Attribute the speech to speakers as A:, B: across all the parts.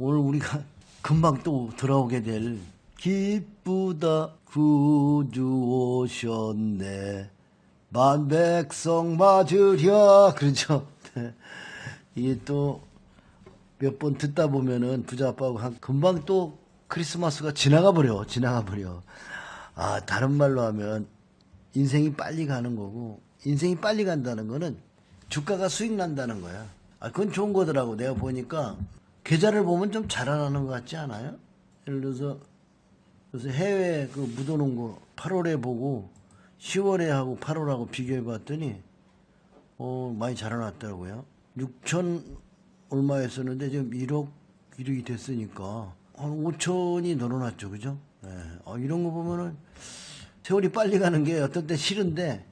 A: 오늘 우리가 금방 또 돌아오게 될 기쁘다 구주 오셨네 만백성 맞으랴 그렇죠 네. 이게 또 몇 번 듣다 보면은 부자 아빠하고 한 금방 또 크리스마스가 지나가 버려 지나가 버려 아 다른 말로 하면 인생이 빨리 가는 거고 인생이 빨리 간다는 거는 주가가 수익 난다는 거야. 아 그건 좋은 거더라고. 내가 보니까 계좌를 보면 좀 자라나는 것 같지 않아요? 예를 들어서 그래서 해외 그 묻어놓은 거 8월에 보고 10월에 하고 8월하고 비교해 봤더니 어 많이 자라났더라고요. 6천 얼마였었는데 지금 1억 1억이 됐으니까 한 5천이 늘어났죠, 그죠? 네. 아, 이런 거 보면은 세월이 빨리 가는 게 어떤 때 싫은데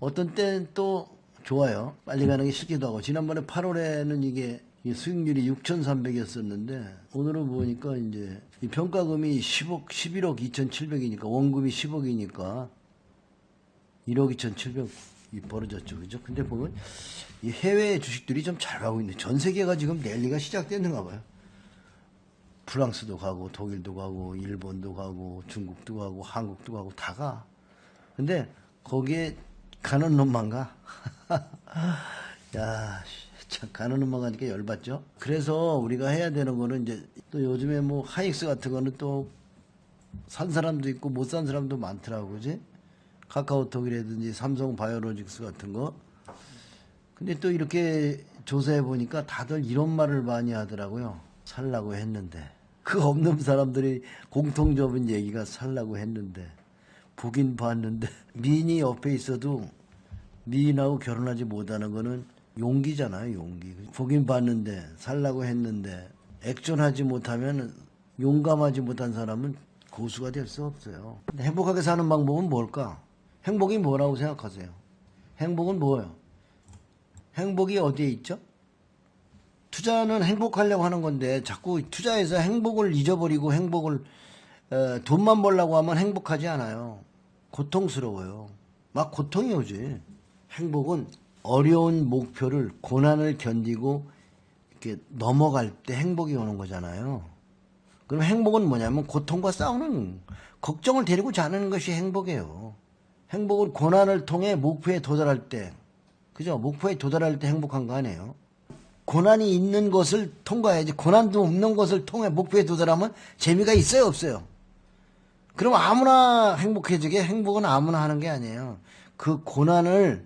A: 어떤 땐또 좋아요. 빨리 가는 게 싫기도 하고 지난번에 8월에는 이게 이 수익률이 6,300이었었는데 오늘은 보니까 이제 이 평가금이 10억, 11억 2,700이니까 원금이 10억이니까 1억 2,700이 벌어졌죠. 그죠? 근데 보면 이 해외 주식들이 좀 잘 가고 있는데 전 세계가 지금 랠리가 시작됐는가 봐요. 프랑스도 가고 독일도 가고 일본도 가고 중국도 가고 한국도 가고 다 가. 근데 거기에 가는 놈만 가. 야, 씨, 참 가는 가니까 열받죠. 그래서 우리가 해야 되는 거는 이제 또 요즘에 뭐 하이익스 같은 거는 또 산 사람도 있고 못 산 사람도 많더라고, 그지? 카카오톡이라든지 삼성 바이오로직스 같은 거. 근데 또 이렇게 조사해 보니까 다들 이런 말을 많이 하더라고요. 살라고 했는데. 그 없는 사람들이 공통적인 얘기가 살라고 했는데. 보긴 봤는데. 미인이 옆에 있어도 미인하고 결혼하지 못하는 거는 용기잖아요, 용기. 보긴 봤는데, 살라고 했는데, 액션하지 못하면 용감하지 못한 사람은 고수가 될 수 없어요. 행복하게 사는 방법은 뭘까? 행복이 뭐라고 생각하세요? 행복은 뭐예요? 행복이 어디에 있죠? 투자는 행복하려고 하는 건데 자꾸 투자해서 행복을 잊어버리고 행복을 어, 돈만 벌려고 하면 행복하지 않아요. 고통스러워요. 막 고통이 오지. 행복은 어려운 목표를 고난을 견디고 이렇게 넘어갈 때 행복이 오는 거잖아요. 그럼 행복은 뭐냐면 고통과 싸우는 걱정을 데리고 자는 것이 행복이에요. 행복은 고난을 통해 목표에 도달할 때 그죠? 목표에 도달할 때 행복한 거 아니에요? 고난이 있는 것을 통과해야지. 고난도 없는 것을 통해 목표에 도달하면 재미가 있어요, 없어요? 그럼 아무나 행복해지게 행복은 아무나 하는 게 아니에요. 그 고난을,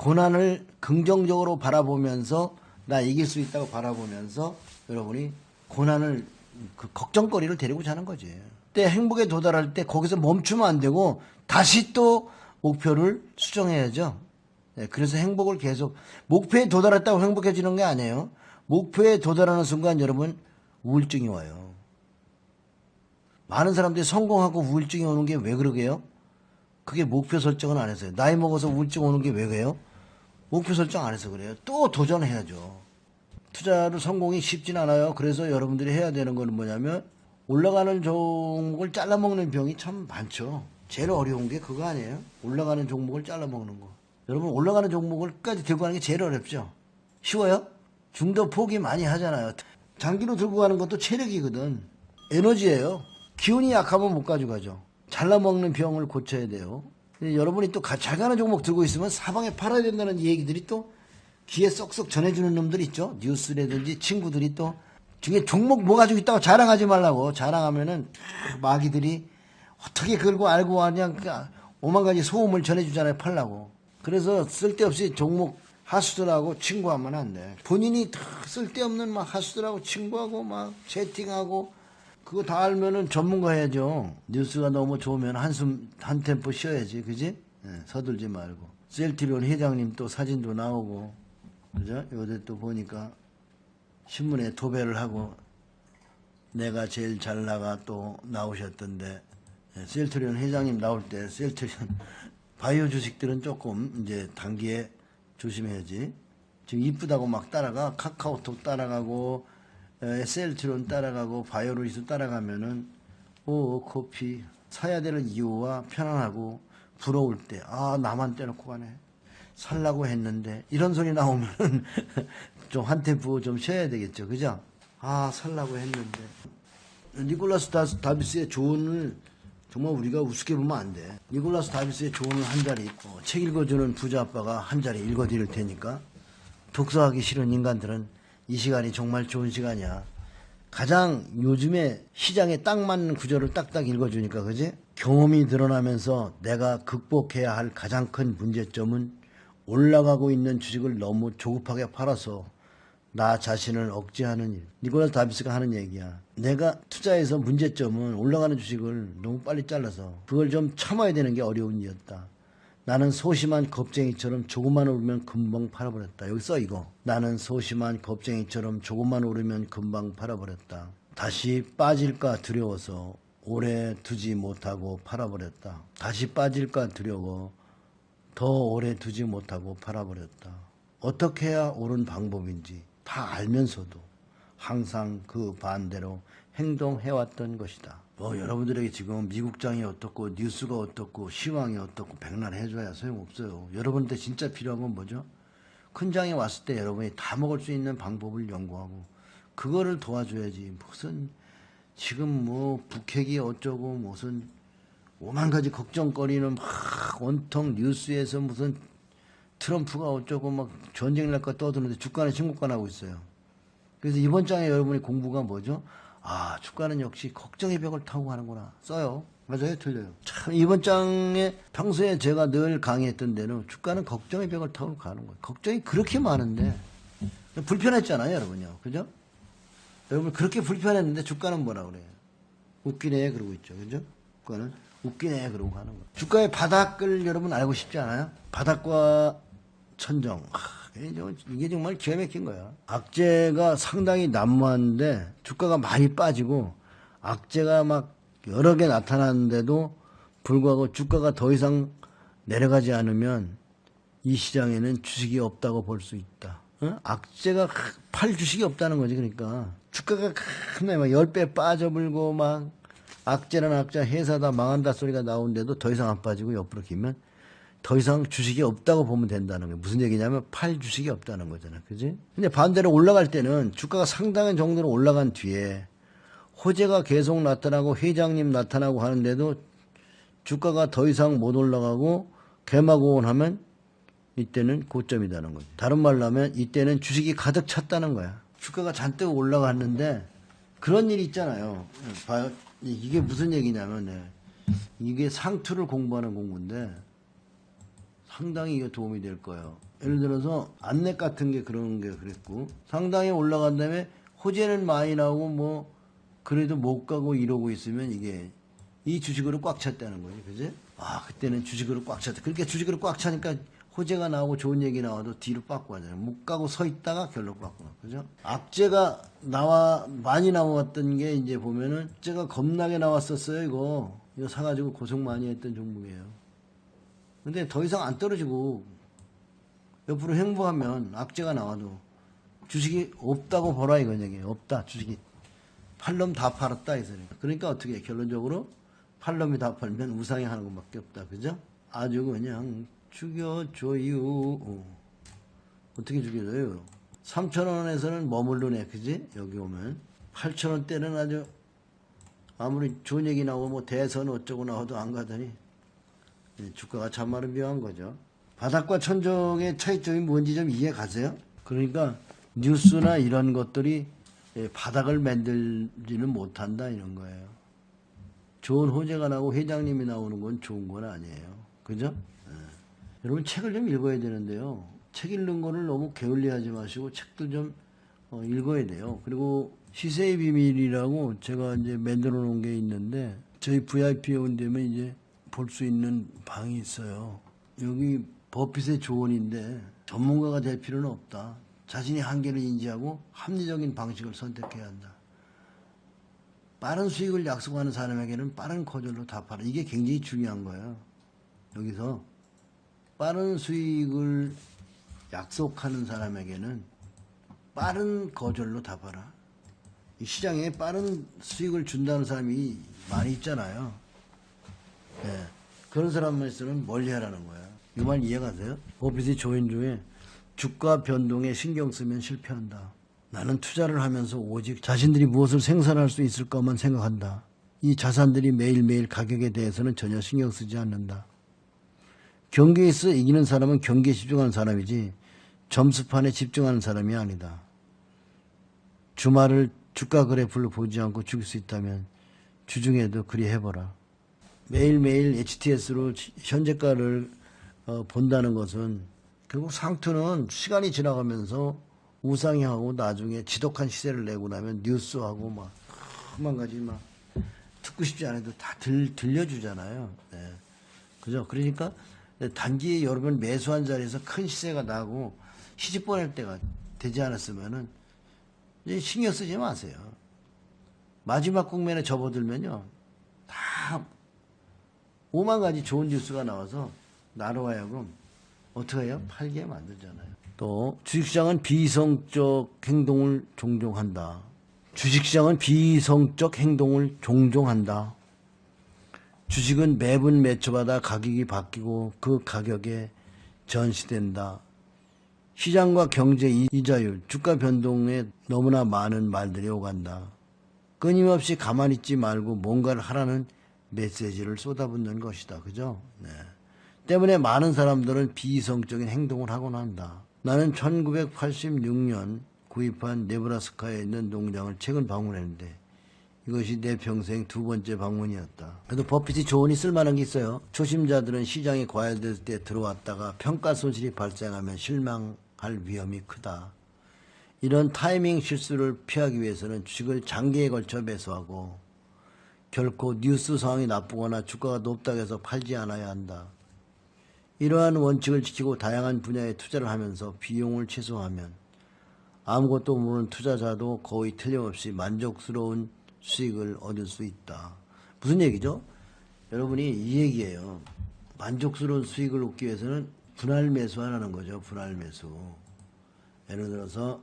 A: 고난을 긍정적으로 바라보면서 나 이길 수 있다고 바라보면서 여러분이 고난을, 그 걱정거리를 데리고 자는 거지. 때 행복에 도달할 때 거기서 멈추면 안 되고 다시 또 목표를 수정해야죠. 네, 그래서 행복을 계속 목표에 도달했다고 행복해지는 게 아니에요. 목표에 도달하는 순간 여러분 우울증이 와요. 많은 사람들이 성공하고 우울증이 오는 게 왜 그러게요? 그게 목표 설정을 안 해서요. 나이 먹어서 우울증 오는 게 왜 그래요? 목표 설정 안 해서 그래요. 또 도전해야죠. 투자로 성공이 쉽진 않아요. 그래서 여러분들이 해야 되는 거는 뭐냐면 올라가는 종목을 잘라먹는 병이 참 많죠. 제일 어려운 게 그거 아니에요? 올라가는 종목을 잘라먹는 거. 여러분 올라가는 종목을 끝까지 들고 가는 게 제일 어렵죠. 쉬워요? 중도 포기 많이 하잖아요. 장기로 들고 가는 것도 체력이거든. 에너지예요. 기운이 약하면 못 가져가죠. 잘라먹는 병을 고쳐야 돼요. 여러분이 또잘 가는 종목 들고 있으면 사방에 팔아야 된다는 얘기들이 또 귀에 쏙쏙 전해주는 놈들 있죠. 뉴스라든지 친구들이 또 중에 종목 뭐 가지고 있다고 자랑하지 말라고 자랑하면은 마귀들이 어떻게 그걸 알고 하냐 그 오만 가지 소음을 전해주잖아요 팔라고 그래서 쓸데없이 종목 하수들하고 친구하면 안 돼. 본인이 다 쓸데없는 막 하수들하고 친구하고 막 채팅하고 그거 다 알면은 전문가 해야죠. 뉴스가 너무 좋으면 한숨 한 템포 쉬어야지, 그지? 예, 서둘지 말고. 셀트리온 회장님 또 사진도 나오고, 그죠? 요새 또 보니까 신문에 도배를 하고 내가 제일 잘 나가 또 나오셨던데 예, 셀트리온 회장님 나올 때 셀트리온 바이오 주식들은 조금 이제 단기에 조심해야지. 지금 이쁘다고 막 따라가 카카오톡 따라가고 에, 셀트리온 따라가고 바이오로이스 따라가면은 오 커피 사야 되는 이유와 편안하고 부러울 때 아 나만 떼놓고 가네. 살라고 했는데 이런 소리 나오면은 좀한 템포 좀 쉬어야 되겠죠. 그죠? 아 살라고 했는데. 니콜라스 다, 다비스의 조언을 정말 우리가 우습게 보면 안 돼. 니콜라스 다비스의 조언을 한 자리 있고 책 읽어주는 부자 아빠가 한 자리 읽어드릴 테니까 독서하기 싫은 인간들은 이 시간이 정말 좋은 시간이야. 가장 요즘에 시장에 딱 맞는 구절을 딱딱 읽어주니까 그지? 경험이 드러나면서 내가 극복해야 할 가장 큰 문제점은 올라가고 있는 주식을 너무 조급하게 팔아서 나 자신을 억제하는 일. 니콜라스 다비스가 하는 얘기야. 내가 투자해서 문제점은 올라가는 주식을 너무 빨리 잘라서 그걸 좀 참아야 되는 게 어려운 일이었다. 나는 소심한 겁쟁이처럼 조금만 오르면 금방 팔아버렸다. 여기 써 이거. 나는 소심한 겁쟁이처럼 조금만 오르면 금방 팔아버렸다. 다시 빠질까 두려워서 오래 두지 못하고 팔아버렸다. 다시 빠질까 두려워 더 오래 두지 못하고 팔아버렸다. 어떻게 해야 옳은 방법인지 다 알면서도 항상 그 반대로 행동해왔던 것이다. 뭐 여러분들에게 지금 미국장이 어떻고 뉴스가 어떻고 시황이 어떻고 백날 해줘야 소용없어요. 여러분한테 진짜 필요한 건 뭐죠? 큰 장이 왔을 때 여러분이 다 먹을 수 있는 방법을 연구하고 그거를 도와줘야지 무슨 지금 뭐 북핵이 어쩌고 무슨 오만 가지 걱정거리는 막 온통 뉴스에서 무슨 트럼프가 어쩌고 막 전쟁 날까 떠드는데 주가는 신고가 나고 있어요. 그래서 이번 장에 여러분이 공부가 뭐죠? 아, 주가는 역시 걱정의 벽을 타고 가는구나. 써요. 맞아요? 틀려요. 참, 이번 장에 평소에 제가 늘 강의했던 데는 주가는 걱정의 벽을 타고 가는 거예요. 걱정이 그렇게 많은데, 불편했잖아요, 여러분요. 그죠? 여러분, 그렇게 불편했는데 주가는 뭐라 그래요? 웃기네, 그러고 있죠. 그죠? 주가는 웃기네, 그러고 가는 거예요. 주가의 바닥을 여러분 알고 싶지 않아요? 바닥과 천정. 하, 이게 정말 기가 막힌 거야. 악재가 상당히 난무한데 주가가 많이 빠지고 악재가 막 여러 개 나타나는데도 불구하고 주가가 더 이상 내려가지 않으면 이 시장에는 주식이 없다고 볼 수 있다. 어? 악재가 팔 주식이 없다는 거지. 그러니까 주가가 큰데 막 10배 빠져불고 막 악재란 악재 회사 다 망한다 소리가 나오는데도 더 이상 안 빠지고 옆으로 기면 더 이상 주식이 없다고 보면 된다는 거예요. 무슨 얘기냐면 팔 주식이 없다는 거잖아. 그지? 근데 반대로 올라갈 때는 주가가 상당한 정도로 올라간 뒤에 호재가 계속 나타나고 회장님 나타나고 하는데도 주가가 더 이상 못 올라가고 개마고원 하면 이때는 고점이라는 거지. 다른 말로 하면 이때는 주식이 가득 찼다는 거야. 주가가 잔뜩 올라갔는데 그런 일이 있잖아요. 봐요. 이게 무슨 얘기냐면 네. 이게 상투를 공부하는 공부인데 상당히 이게 도움이 될 거예요. 예를 들어서 안내 같은 게 그런 게 그랬고 상당히 올라간 다음에 호재는 많이 나오고 뭐 그래도 못 가고 이러고 있으면 이게 이 주식으로 꽉 찼다는 거지, 그지? 아 그때는 주식으로 꽉 찼다. 그러니까 주식으로 꽉 차니까 호재가 나오고 좋은 얘기 나와도 뒤로 빠꾸 하잖아요. 못 가고 서 있다가 결론 빠꾸 나, 그죠? 악재가 나와 많이 나왔던 게 이제 보면은 악재가 겁나게 나왔었어요. 이거 이거 사가지고 고생 많이 했던 종목이에요. 근데 더 이상 안 떨어지고 옆으로 행보하면 악재가 나와도 주식이 없다고 보라 얘기예요. 없다 주식이 팔놈 다 팔았다 이 소리. 그러니까 어떻게 해? 결론적으로 팔놈이 다 팔면 우상이 하는 것밖에 없다. 그죠? 아주 그냥 죽여줘요. 어. 어떻게 죽여줘요? 3천 원에서는 머물르네, 그지? 여기 오면 8천 원대는 아주 아무리 좋은 얘기 나오고 뭐 대선 어쩌고 나와도 안 가더니 예, 주가가 묘한 거죠. 바닥과 천정의 차이점이 뭔지 좀 이해 가세요? 그러니까 뉴스나 이런 것들이 예, 바닥을 만들지는 못한다 이런 거예요. 좋은 호재가 나고 회장님이 나오는 건 좋은 건 아니에요. 그죠? 예. 여러분 책을 좀 읽어야 되는데요. 책 읽는 거를 너무 게을리하지 마시고 책도 좀 어, 읽어야 돼요. 그리고 시세의 비밀이라고 제가 이제 만들어 놓은 게 있는데 저희 VIP에 온 되면 이제 볼 수 있는 방이 있어요. 여기 버핏의 조언인데 전문가가 될 필요는 없다. 자신이 한계를 인지하고 합리적인 방식을 선택해야 한다. 빠른 수익을 약속하는 사람에게는 빠른 거절로 답하라. 이게 굉장히 중요한 거예요. 여기서 빠른 수익을 약속하는 사람에게는 빠른 거절로 답하라. 이 시장에 빠른 수익을 준다는 사람이 많이 있잖아요. 예. 그런 사람에서는 멀리 하라는 거야. 이 말 이해가세요? 오피스 조인 중에 주가 변동에 신경 쓰면 실패한다. 나는 투자를 하면서 오직 자신들이 무엇을 생산할 수 있을 것만 생각한다. 이 자산들이 매일매일 가격에 대해서는 전혀 신경 쓰지 않는다. 경기에서 이기는 사람은 경기에 집중하는 사람이지 점수판에 집중하는 사람이 아니다. 주말을 주가 그래프를 보지 않고 죽일 수 있다면 주중에도 그리 해보라. 매일매일 HTS로 현재가를 어, 본다는 것은 결국 상투는 시간이 지나가면서 우상향하고 나중에 지독한 시세를 내고 나면 뉴스하고 막만 가지 막 듣고 싶지 않아도 다 들, 들려주잖아요. 네. 그죠? 그러니까 단기에 여러분 매수한 자리에서 큰 시세가 나고 시집 보낼 때가 되지 않았으면은 신경 쓰지 마세요. 마지막 국면에 접어들면요. 다 오만 가지 좋은 뉴스가 나와서 나로 하여금 어떻게 해요? 팔게 만들잖아요. 또 주식시장은 비성적 행동을 종종 한다. 주식시장은 비성적 행동을 종종 한다. 주식은 매분 매초마다 가격이 바뀌고 그 가격에 전시된다. 시장과 경제 이- 이자율, 주가 변동에 너무나 많은 말들이 오간다. 끊임없이 가만히 있지 말고 뭔가를 하라는 메시지를 쏟아붓는 것이다. 그죠? 네. 때문에 많은 사람들은 비이성적인 행동을 하곤 한다. 나는 1986년 구입한 네브라스카에 있는 농장을 최근 방문했는데 이것이 내 평생 두 번째 방문이었다. 그래도 버핏이 조언이 쓸만한 게 있어요. 초심자들은 시장이 과열될 때 들어왔다가 평가 손실이 발생하면 실망할 위험이 크다. 이런 타이밍 실수를 피하기 위해서는 주식을 장기에 걸쳐 매수하고 결코 뉴스 상황이 나쁘거나 주가가 높다고 해서 팔지 않아야 한다. 이러한 원칙을 지키고 다양한 분야에 투자를 하면서 비용을 최소화하면 아무것도 모르는 투자자도 거의 틀림없이 만족스러운 수익을 얻을 수 있다. 무슨 얘기죠? 여러분이 이 얘기예요. 만족스러운 수익을 얻기 위해서는 분할 매수하라는 거죠. 분할 매수. 예를 들어서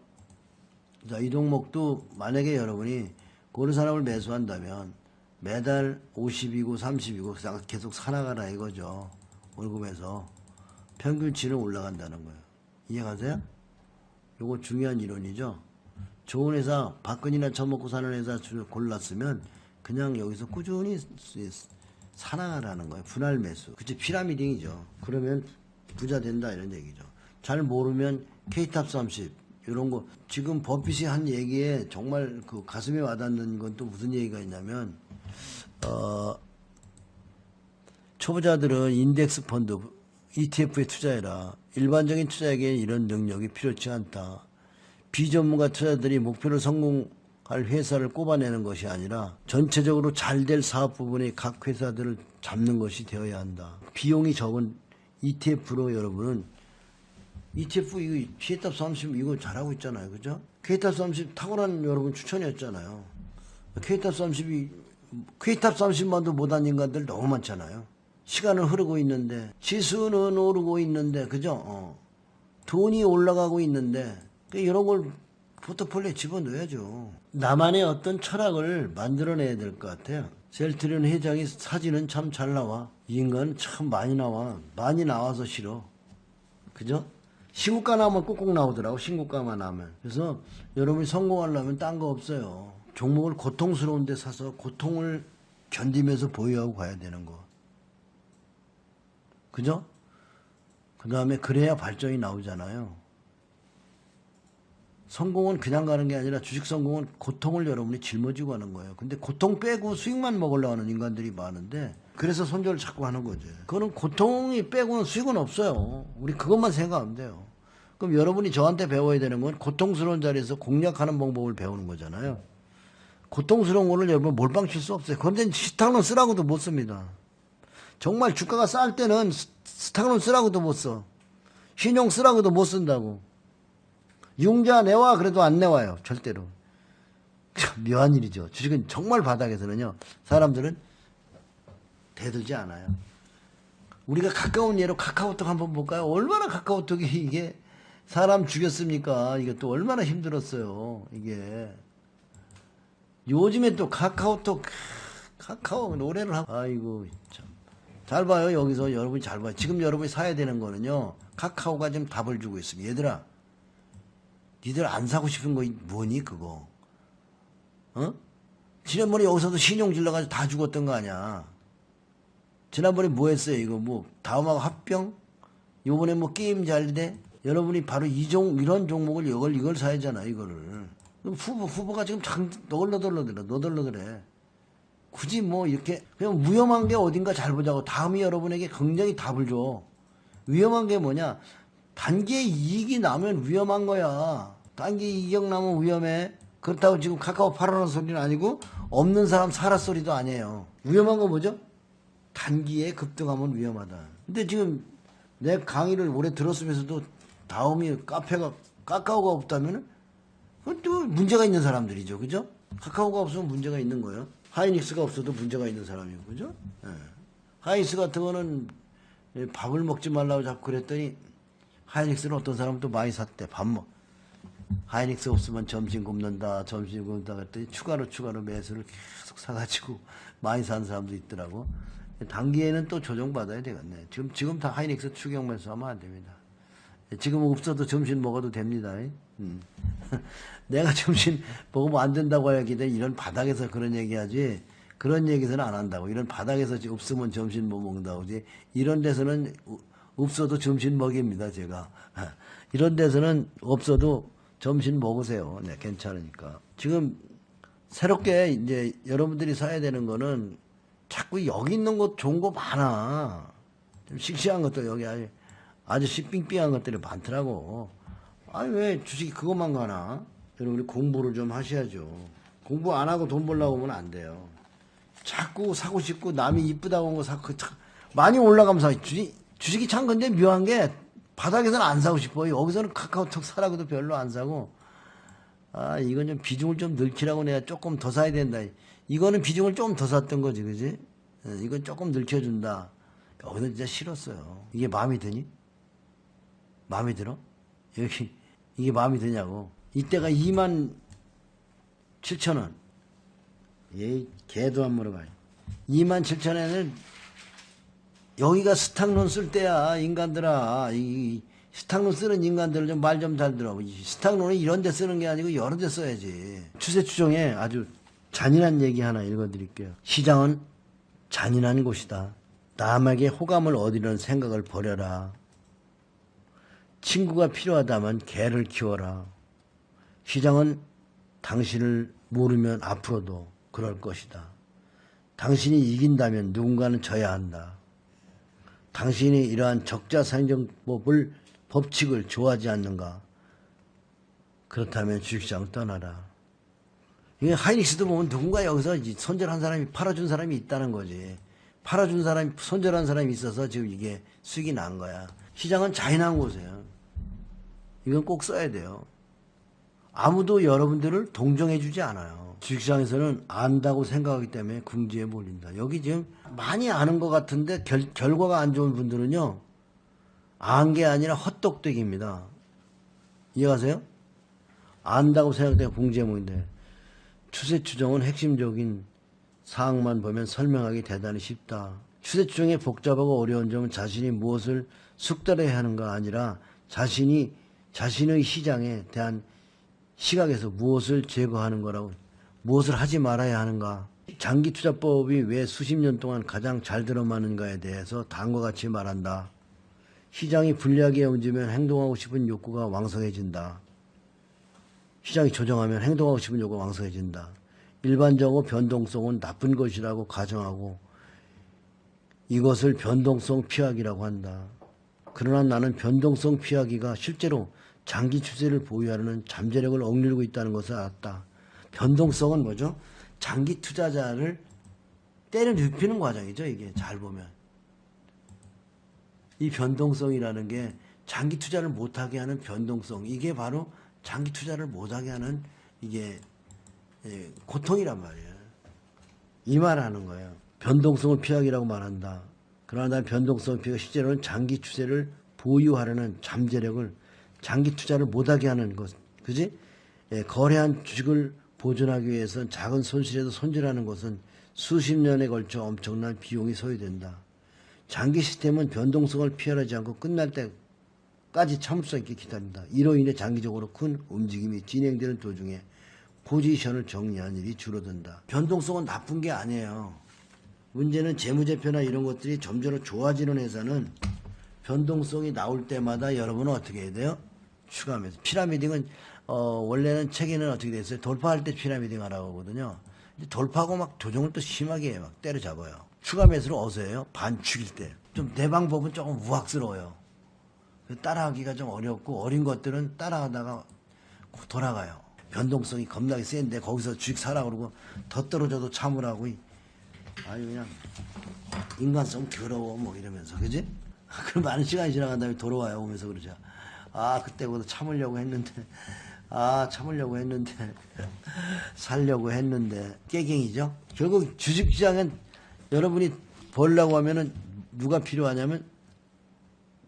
A: 자, 이 종목도 만약에 여러분이 고른 사람을 매수한다면 매달 50이고 30이고 계속 살아가라 이거죠. 월급에서 평균치는 올라간다는 거예요. 이해가세요? 요거 중요한 이론이죠. 좋은 회사, 박근이나 처먹고 사는 회사 줄 골랐으면 그냥 여기서 꾸준히 살아가라는 거예요. 분할 매수. 그치, 피라미딩이죠. 그러면 부자 된다 이런 얘기죠. 잘 모르면 K탑 30 이런 거 지금 버핏이 한 얘기에 정말 그 가슴에 와닿는 건 또 무슨 얘기가 있냐면 어 초보자들은 인덱스 펀드 ETF에 투자해라. 일반적인 투자에게 이런 능력이 필요치 않다. 비전문가 투자들이 목표를 성공할 회사를 꼽아내는 것이 아니라 전체적으로 잘 될 사업 부분의 각 회사들을 잡는 것이 되어야 한다. 비용이 적은 ETF로 여러분은 ETF 이거 K탑 30 이거 잘하고 있잖아요. 그죠? K탑 30 탁월한 여러분 추천이었잖아요. K탑 30이 K탑 30만도 못한 인간들 너무 많잖아요. 시간은 흐르고 있는데 지수는 오르고 있는데 그죠? 어. 돈이 올라가고 있는데 그 이런 걸 포트폴리오에 집어넣어야죠. 나만의 어떤 철학을 만들어내야 될 것 같아요. 셀트리온 회장이 사진은 참 잘 나와. 이 인간 참 많이 나와. 많이 나와서 싫어. 그죠? 신고가 나오면 꼭꼭 나오더라고. 신고가만 나오면. 그래서 여러분이 성공하려면 딴 거 없어요. 종목을 고통스러운 데 사서 고통을 견디면서 보유하고 가야 되는 거. 그죠? 그 다음에 그래야 발전이 나오잖아요. 성공은 그냥 가는 게 아니라 주식 성공은 고통을 여러분이 짊어지고 하는 거예요. 근데 고통 빼고 수익만 먹으려고 하는 인간들이 많은데 그래서 손절을 자꾸 하는 거죠. 그거는 고통이 빼고는 수익은 없어요. 우리 그것만 생각하면 돼요. 그럼 여러분이 저한테 배워야 되는 건 고통스러운 자리에서 공략하는 방법을 배우는 거잖아요. 고통스러운 거를 여러분 몰빵 칠 수 없어요. 그런데 시탁론 쓰라고도 못 씁니다. 정말 주가가 쌀 때는 스- 스탁론 쓰라고도 못 써. 신용 쓰라고도 못 쓴다고. 융자 내와 그래도 안 내와요. 절대로. 참 묘한 일이죠. 주식은 정말 바닥에서는요. 사람들은 대들지 않아요. 우리가 가까운 예로 카카오톡 한번 볼까요? 얼마나 카카오톡이 이게 사람 죽였습니까? 이게 또 얼마나 힘들었어요. 이게. 요즘에 또 카카오톡, 카카오 노래를 하고, 아이고, 참. 잘 봐요. 여기서 여러분이 잘 봐요. 지금 여러분이 사야 되는 거는요. 카카오가 지금 답을 주고 있습니다. 얘들아. 니들 안 사고 싶은 거 뭐니 그거? 어? 지난번에 여기서도 신용 질러가지고 다 죽었던 거 아니야? 지난번에 뭐 했어요 이거 뭐 다음하고 합병? 요번에 뭐 게임 잘 돼? 여러분이 바로 이 종 이런 종목을 이걸 이걸 사야잖아 이거를. 후보 후보가 지금 장 너덜너덜너덜 너덜너덜해. 굳이 뭐 이렇게 그냥 위험한 게 어딘가 잘 보자고 다음이 여러분에게 굉장히 답을 줘. 위험한 게 뭐냐? 단기에 이익이 나면 위험한 거야. 단기 이익 나면 위험해. 그렇다고 지금 카카오 팔아놓은 소리는 아니고 없는 사람 사라 소리도 아니에요. 위험한 거 뭐죠? 단기에 급등하면 위험하다. 근데 지금 내 강의를 오래 들었으면서도 다음이 카페가 카카오가 없다면은 그건 또 문제가 있는 사람들이죠. 그죠? 카카오가 없으면 문제가 있는 거예요. 하이닉스가 없어도 문제가 있는 사람이고, 그죠? 예. 하이닉스 같은 거는 밥을 먹지 말라고 자꾸 그랬더니 하이닉스는 어떤 사람은 또 많이 샀대. 밥 먹. 하이닉스 없으면 점심 굶는다, 점심 굶는다 그랬더니 추가로 추가로 매수를 계속 사가지고 많이 사는 사람도 있더라고. 단기에는 또 조정받아야 되겠네. 지금, 지금 다 하이닉스 추경 매수하면 안 됩니다. 지금 없어도 점심 먹어도 됩니다. 음. 내가 점심 먹으면 안 된다고 하기는 이런 바닥에서 그런 얘기하지 그런 얘기서는 안 한다고. 이런 바닥에서 없으면 점심 못 먹는다고 지. 이런 데서는 우- 없어도 점심 먹입니다 제가. 이런 데서는 없어도 점심 먹으세요. 네 괜찮으니까. 지금 새롭게 이제 여러분들이 사야 되는 거는 자꾸 여기 있는 것 좋은 거 많아. 좀 씩씩한 것도 여기 아주 아주 씩빙빙한 것들이 많더라고. 아니 왜 주식이 그것만 가나? 여러분이 공부를 좀 하셔야죠. 공부 안 하고 돈 벌려고 하면 안 돼요. 자꾸 사고 싶고 남이 이쁘다고 한 거 사고 많이 올라가면 사. 주식, 주식이 참 근데 묘한 게 바닥에서는 안 사고 싶어요. 여기서는 카카오톡 사라고도 별로 안 사고 아 이건 좀 비중을 좀 늘키라고 내가 조금 더 사야 된다. 이거는 비중을 조금 더 샀던 거지, 그지? 어, 이건 조금 늘켜준다. 여기는 진짜 싫었어요. 이게 마음이 드니? 마음에 들어? 여기 이게 마음에 드냐고. 이때가 2만 7천 원. 얘 개도 안 물어봐요. 2만 7천 원은 여기가 스탁론 쓸 때야 인간들아. 이 스탁론 쓰는 인간들을 좀 말 좀 잘 들어. 이 스탁론은 이런 데 쓰는 게 아니고 여러 데 써야지. 추세 추종에 아주 잔인한 얘기 하나 읽어드릴게요. 시장은 잔인한 곳이다. 남에게 호감을 얻으려는 생각을 버려라. 친구가 필요하다면 개를 키워라. 시장은 당신을 모르면 앞으로도 그럴 것이다. 당신이 이긴다면 누군가는 져야 한다. 당신이 이러한 적자상정법을 법칙을 좋아하지 않는가? 그렇다면 주식시장을 떠나라. 이게 하이닉스도 보면 누군가 여기서 이 손절한 사람이 팔아준 사람이 있다는 거지. 팔아준 사람이 손절한 사람이 있어서 지금 이게 수익이 난 거야. 시장은 잔인한 곳이에요. 이건 꼭 써야 돼요. 아무도 여러분들을 동정해주지 않아요. 주식시장에서는 안다고 생각하기 때문에 궁지에 몰린다. 여기 지금 많이 아는 것 같은데 결, 결과가 안 좋은 분들은요, 안 게 아니라 헛똑똑입니다. 이해가세요? 안다고 생각되면 궁지에 몰린다. 추세 추정은 핵심적인 사항만 보면 설명하기 대단히 쉽다. 추세 추정의 복잡하고 어려운 점은 자신이 무엇을 숙달해야 하는가 아니라 자신이 자신의 시장에 대한 시각에서 무엇을 제거하는 거라고 무엇을 하지 말아야 하는가 장기 투자법이 왜 수십 년 동안 가장 잘 들어맞는가에 대해서 다음과 같이 말한다. 시장이 불리하게 움직이면 행동하고 싶은 욕구가 왕성해진다. 시장이 조정하면 행동하고 싶은 욕구가 왕성해진다. 일반적으로 변동성은 나쁜 것이라고 가정하고 이것을 변동성 피하기라고 한다. 그러나 나는 변동성 피하기가 실제로 장기 추세를 보유하려는 잠재력을 억누르고 있다는 것을 알았다. 변동성은 뭐죠? 장기 투자자를 때려 눕히는 과정이죠, 이게 잘 보면. 이 변동성이라는 게 장기 투자를 못하게 하는 변동성, 이게 바로 장기 투자를 못하게 하는 이게 예, 고통이란 말이에요. 이 말 하는 거예요. 변동성을 피하기라고 말한다. 그러나 난 변동성을 피하고 실제로는 장기 추세를 보유하려는 잠재력을 장기 투자를 못하게 하는 것. 그지? 예, 거래한 주식을 보존하기 위해서는 작은 손실에도 손질하는 것은 수십 년에 걸쳐 엄청난 비용이 소요된다. 장기 시스템은 변동성을 피하지 않고 끝날 때 까지 참을 수 있게 기다린다. 이로 인해 장기적으로 큰 움직임이 진행되는 도중에 포지션을 정리한 일이 줄어든다. 변동성은 나쁜 게 아니에요. 문제는 재무제표나 이런 것들이 점점 좋아지는 회사는 변동성이 나올 때마다 여러분은 어떻게 해야 돼요? 추가하면서. 피라미딩은, 어, 원래는 책에는 어떻게 됐어요? 돌파할 때 피라미딩 하라고 하거든요. 돌파하고 막 조정을 또 심하게 해. 막 때려잡아요. 추가 매수를 어디서 해요? 반축일 때. 좀 내 방법은 조금 우악스러워요. 따라하기가 좀 어렵고 어린 것들은 따라하다가 돌아가요. 변동성이 겁나게 센데 거기서 주식 사라 그러고 더 떨어져도 참으라고 이- 아유 그냥 인간성 더러워 뭐 이러면서 그지? 그럼 많은 시간이 지나간 다음에 돌아와요 오면서 그러죠. 아 그때보다 참으려고 했는데 아 참으려고 했는데 살려고 했는데 깨갱이죠. 결국 주식시장은 여러분이 벌려고 하면은 누가 필요하냐면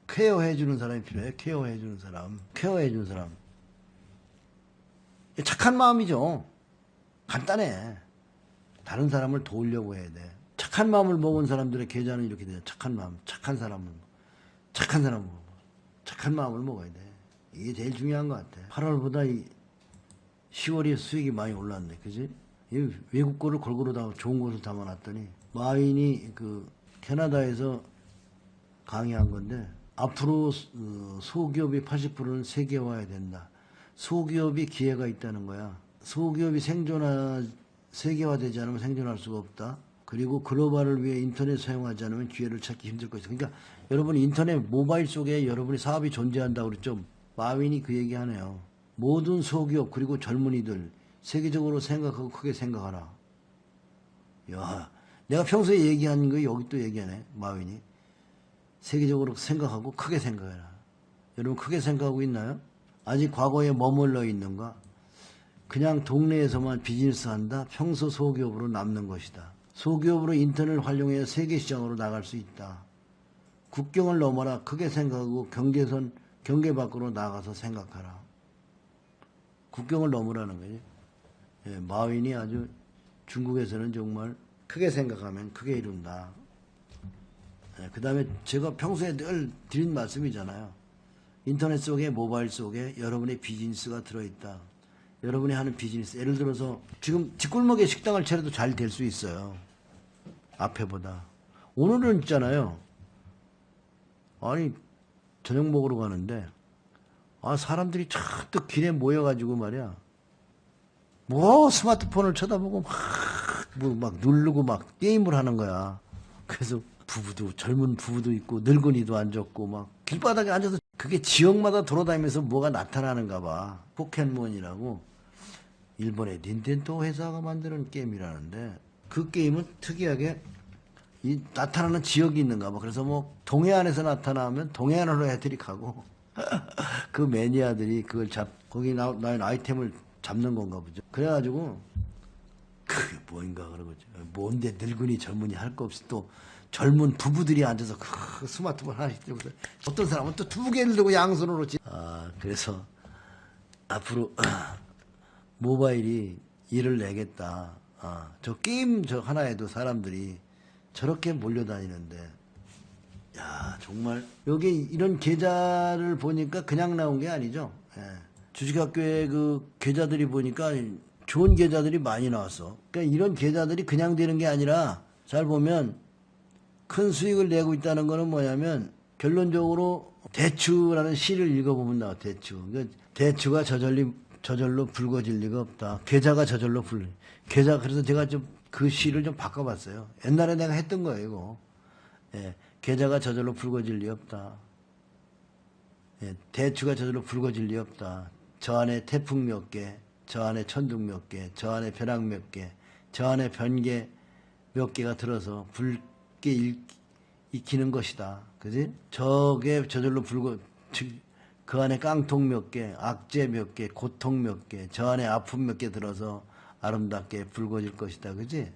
A: 케어해 주는 사람이 필요해요. 케어해 주는 사람. 케어해 주는 사람. 착한 마음이죠. 간단해. 다른 사람을 도우려고 해야 돼. 착한 마음을 먹은 사람들의 계좌는 이렇게 돼요. 착한 마음. 착한 사람을. 착한 사람을. 착한 마음을 먹어야 돼. 이게 제일 중요한 것 같아. 8월보다 이 10월이 수익이 많이 올랐네. 그지? 이 외국 거를 골고루 다 좋은 곳을 담아놨더니 마인이 그 캐나다에서 강의한 건데 앞으로 어, 소기업이 80%는 세계화해야 된다. 소기업이 기회가 있다는 거야. 소기업이 생존하 세계화되지 않으면 생존할 수가 없다. 그리고 글로벌을 위해 인터넷 사용하지 않으면 기회를 찾기 힘들 것이다. 그러니까 여러분 인터넷 모바일 속에 여러분의 사업이 존재한다고 그랬죠. 마윈이 그 얘기하네요. 모든 소기업 그리고 젊은이들 세계적으로 생각하고 크게 생각하라. 야, 내가 평소에 얘기한 거 여기 또 얘기하네. 마윈이. 세계적으로 생각하고 크게 생각해라. 여러분 크게 생각하고 있나요? 아직 과거에 머물러 있는가? 그냥 동네에서만 비즈니스 한다? 평소 소기업으로 남는 것이다. 소기업으로 인터넷을 활용해 세계 시장으로 나갈 수 있다. 국경을 넘어라 크게 생각하고 경계선 경계 밖으로 나가서 생각하라. 국경을 넘으라는 거지. 예, 마윈이 아주 중국에서는 정말 크게 생각하면 크게 이룬다. 그 다음에 제가 평소에 늘 드린 말씀이잖아요. 인터넷 속에 모바일 속에 여러분의 비즈니스가 들어있다. 여러분이 하는 비즈니스. 예를 들어서 지금 뒷골목에 식당을 차려도 잘 될 수 있어요. 앞에보다. 오늘은 있잖아요. 아니, 저녁 먹으러 가는데, 아, 사람들이 잔뜩 길에 모여가지고 말이야. 뭐 스마트폰을 쳐다보고 막, 뭐 막 누르고 막 게임을 하는 거야. 그래서 부부도, 젊은 부부도 있고, 늙은이도 앉았고, 막 길바닥에 앉아서 그게 지역마다 돌아다니면서 뭐가 나타나는가 봐. 포켓몬이라고. 일본의 닌텐도 회사가 만드는 게임이라는데, 그 게임은 특이하게 이 나타나는 지역이 있는가 봐. 그래서 뭐 동해안에서 나타나면 동해안으로 해드릭하고 그 매니아들이 그걸 잡 거기 나, 나온 아이템을 잡는 건가 보죠. 그래가지고 그게 뭔가 그러고 뭔데 늙은이 젊은이 할 거 없이 또 젊은 부부들이 앉아서 그 스마트폰 하나씩 들고 어떤 사람은 또 두 개를 들고 양손으로 지. 아 그래서 앞으로 모바일이 일을 내겠다. 아, 저 게임 저 하나에도 사람들이 저렇게 몰려다니는데, 야 정말 여기 이런 계좌를 보니까 그냥 나온 게 아니죠. 예. 주식학교에 그 계좌들이 보니까 좋은 계좌들이 많이 나왔어. 그러니까 이런 계좌들이 그냥 되는 게 아니라 잘 보면 큰 수익을 내고 있다는 거는 뭐냐면 결론적으로 대추라는 시를 읽어보면 나와 대추. 그러니까 대추가 저절리 저절로 붉어질 리가 없다. 계좌가 저절로 불. 계좌 그래서 제가 좀 그 시를 좀 바꿔봤어요. 옛날에 내가 했던 거예요 이거. 예, 계좌가 저절로 붉어질 리 없다. 예, 대추가 저절로 붉어질 리 없다. 저 안에 태풍 몇 개, 저 안에 천둥 몇 개, 저 안에 벼락 몇 개, 저 안에 변개 몇 개가 들어서 붉 게 일- 익히는 것이다. 그지? 저게 저절로 붉어, 즉, 그 안에 깡통 몇 개, 악재 몇 개, 고통 몇 개, 저 안에 아픔 몇 개 들어서 아름답게 붉어질 것이다. 그지?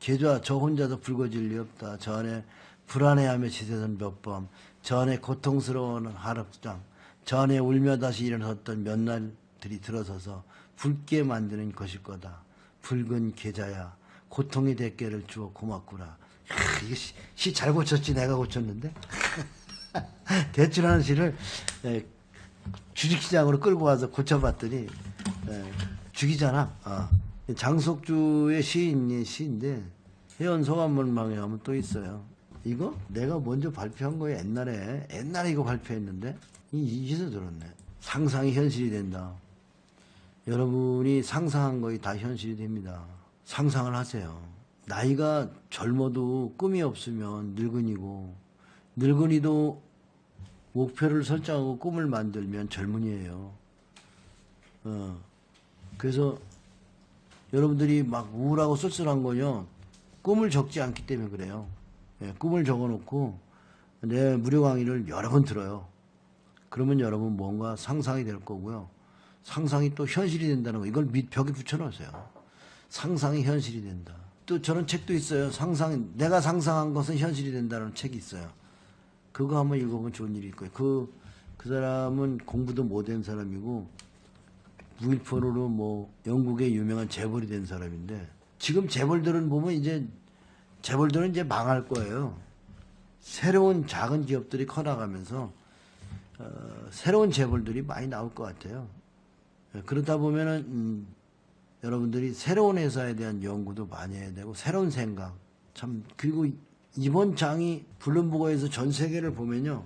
A: 계좌 저 혼자서 붉어질 리 없다. 저 안에 불안해하며 지새던 몇 밤, 저 안에 고통스러운 하룻장, 저 안에 울며 다시 일어섰던 몇 날들이 들어서서 붉게 만드는 것일 거다. 붉은 계좌야, 고통의 대가를 주어 고맙구나. 하, 이거 시 잘 고쳤지 내가 고쳤는데. 대출하는 시를 예, 주식시장으로 끌고 와서 고쳐봤더니 예, 죽이잖아. 어. 장석주의 시인이 시인데 회원 소감문방에 하면 또 있어요. 이거 내가 먼저 발표한 거예요. 옛날에 옛날에 이거 발표했는데 이 이기서 들었네. 상상이 현실이 된다. 여러분이 상상한 거이 다 현실이 됩니다. 상상을 하세요. 나이가 젊어도 꿈이 없으면 늙은이고 늙은이도 목표를 설정하고 꿈을 만들면 젊은이에요. 어. 그래서 여러분들이 막 우울하고 쓸쓸한 거요. 꿈을 적지 않기 때문에 그래요. 예, 꿈을 적어놓고 내 무료 강의를 여러 번 들어요. 그러면 여러분 뭔가 상상이 될 거고요. 상상이 또 현실이 된다는 거 이걸 밑 벽에 붙여놓으세요. 상상이 현실이 된다. 또 저런 책도 있어요. 상상 내가 상상한 것은 현실이 된다는 책이 있어요. 그거 한번 읽어보면 좋은 일이 있고요. 그, 그 사람은 공부도 못한 사람이고 무일폰으로 뭐 영국의 유명한 재벌이 된 사람인데 지금 재벌들은 보면 이제 재벌들은 이제 망할 거예요. 새로운 작은 기업들이 커나가면서 어, 새로운 재벌들이 많이 나올 것 같아요. 예, 그러다 보면은 음, 여러분들이 새로운 회사에 대한 연구도 많이 해야 되고 새로운 생각 참 그리고 이번 장이 블룸버그에서 전 세계를 보면요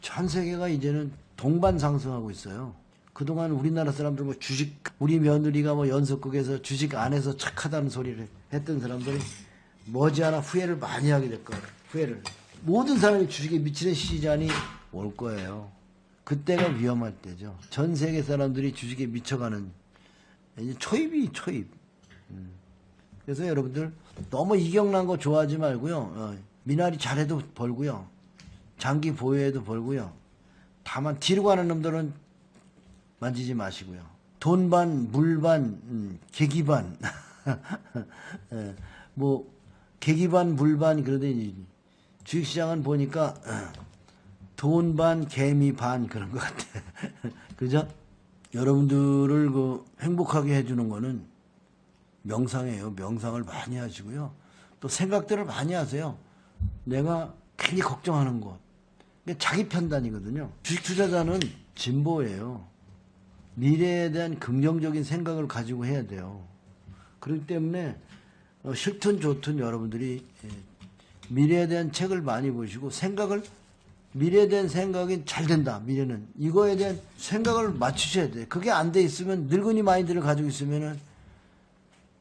A: 전 세계가 이제는 동반 상승하고 있어요. 그동안 우리나라 사람들 뭐 주식 우리 며느리가 뭐 연속극에서 주식 안에서 착하다는 소리를 했던 사람들이 머지않아 후회를 많이 하게 될 거예요. 후회를 모든 사람이 주식에 미치는 시간이 올 거예요. 그때가 위험할 때죠. 전 세계 사람들이 주식에 미쳐가는 이제 초입이 초입. 음. 그래서 여러분들 너무 이경난 거 좋아하지 말고요. 어, 미나리 잘해도 벌고요. 장기 보유해도 벌고요. 다만 뒤로 가는 놈들은 만지지 마시고요. 돈 반, 물 반, 음, 계기 반. 예, 뭐 계기 반, 물 반 그러더니 주식시장은 보니까 어, 돈 반, 개미 반 그런 것 같아. 그죠? 여러분들을 그 행복하게 해주는 거는 명상이에요. 명상을 많이 하시고요. 또 생각들을 많이 하세요. 내가 괜히 걱정하는 것. 자기 판단이거든요. 주식 투자자는 진보예요. 미래에 대한 긍정적인 생각을 가지고 해야 돼요. 그렇기 때문에 어, 싫든 좋든 여러분들이 예, 미래에 대한 책을 많이 보시고 생각을 미래에 대한 생각이 잘 된다. 미래는 이거에 대한 생각을 맞추셔야 돼. 그게 안 돼 있으면 늙은이 마인드를 가지고 있으면은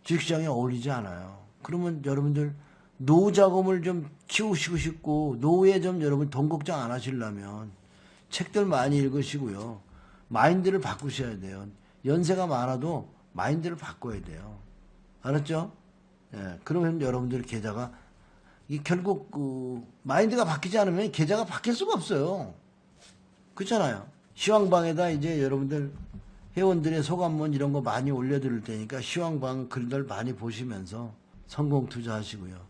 A: 주식시장에 어울리지 않아요. 그러면 여러분들 노후 자금을 좀 키우시고 싶고 노후에 좀 여러분 돈 걱정 안 하시려면 책들 많이 읽으시고요. 마인드를 바꾸셔야 돼요. 연세가 많아도 마인드를 바꿔야 돼요. 알았죠? 예, 그러면 여러분들 계좌가 이 결국 그 마인드가 바뀌지 않으면 계좌가 바뀔 수가 없어요. 그렇잖아요. 시황방에다 이제 여러분들 회원들의 소감문 이런 거 많이 올려드릴 테니까 시황방 글들 많이 보시면서 성공 투자하시고요.